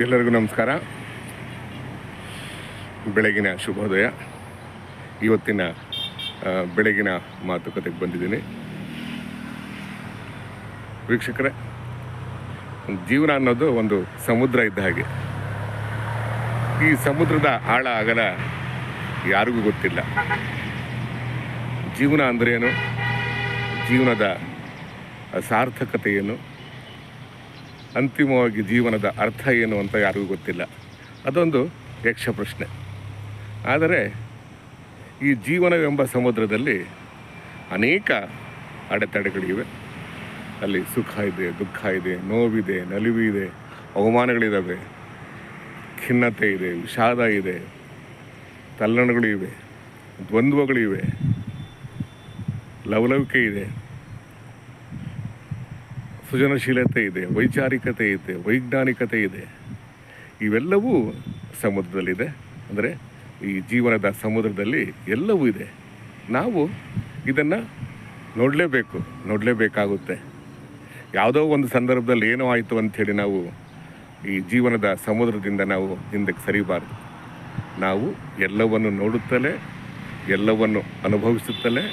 ಎಲ್ಲರಿಗೂ ನಮಸ್ಕಾರ. ಬೆಳಗಿನ ಶುಭೋದಯ. ಇವತ್ತಿನ ಬೆಳಗಿನ ಮಾತುಕತೆಗೆ ಬಂದಿದ್ದೀನಿ. ವೀಕ್ಷಕರೇ, ಜೀವನ ಅನ್ನೋದು ಒಂದು ಸಮುದ್ರ ಇದ್ದ ಹಾಗೆ. ಈ ಸಮುದ್ರದ ಆಳ ಆಗಲ ಯಾರಿಗೂ ಗೊತ್ತಿಲ್ಲ. ಜೀವನ ಅಂದ್ರೇನು? ಜೀವನದ ಸಾರ್ಥಕತೆ ಏನು ಅಂತಿಮವಾಗಿ ಜೀವನದ ಅರ್ಥ ಏನು ಅಂತ ಯಾರಿಗೂ ಗೊತ್ತಿಲ್ಲ. ಅದೊಂದು ಯಕ್ಷ ಪ್ರಶ್ನೆ. ಆದರೆ ಈ ಜೀವನವೆಂಬ ಸಮುದ್ರದಲ್ಲಿ ಅನೇಕ ಅಡೆತಡೆಗಳಿವೆ. ಅಲ್ಲಿ ಸುಖ ಇದೆ, ದುಃಖ ಇದೆ, ನೋವಿದೆ ನಲಿವು ಇದೆ ಅವಮಾನಗಳಿದ್ದಾವೆ ಖಿನ್ನತೆ ಇದೆ, ವಿಷಾದ ಇದೆ, ತಲ್ಲಣಗಳು ಇವೆ ದ್ವಂದ್ವಗಳಿವೆ ಲವಲವಿಕೆ ಇದೆ. ಸೃಜನಶೀಲತೆ ಇದೆ, ವೈಚಾರಿಕತೆ ಇದೆ, ವೈಜ್ಞಾನಿಕತೆ ಇದೆ. ಇವೆಲ್ಲವೂ ಸಮುದ್ರದಲ್ಲಿದೆ. ಅಂದರೆ ಈ ಜೀವನದ ಸಮುದ್ರದಲ್ಲಿ ಎಲ್ಲವೂ ಇದೆ. ನಾವು ಇದನ್ನು ನೋಡಲೇಬೇಕು, ನೋಡಲೇಬೇಕಾಗುತ್ತೆ. ಯಾವುದೋ ಒಂದು ಸಂದರ್ಭದಲ್ಲಿ ಏನೋ ಆಯಿತು ಅಂಥೇಳಿ ನಾವು ಈ ಜೀವನದ ಸಮುದ್ರದಿಂದ ನಾವು ಹಿಂದಕ್ಕೆ ಸರಿಬಾರದು. ನಾವು ಎಲ್ಲವನ್ನು ನೋಡುತ್ತಲೇ, ಎಲ್ಲವನ್ನು ಅನುಭವಿಸುತ್ತಲೇ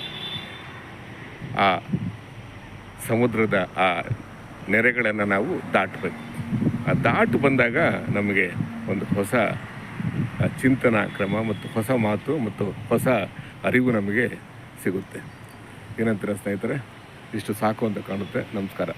ಆ ಸಮುದ್ರದ ಆ ನೆರೆಗಳನ್ನು ನಾವು ದಾಟಬೇಕು. ಆ ದಾಟು ಬಂದಾಗ ನಮಗೆ ಒಂದು ಹೊಸ ಚಿಂತನಾ ಕ್ರಮ ಮತ್ತು ಹೊಸ ಮಾತು ಮತ್ತು ಹೊಸ ಅರಿವು ನಮಗೆ ಸಿಗುತ್ತೆ. ಏನಂತೀರ ಸ್ನೇಹಿತರೆ, ಇಷ್ಟು ಸಾಕು ಅಂತ ಕಾಣುತ್ತೆ. ನಮಸ್ಕಾರ.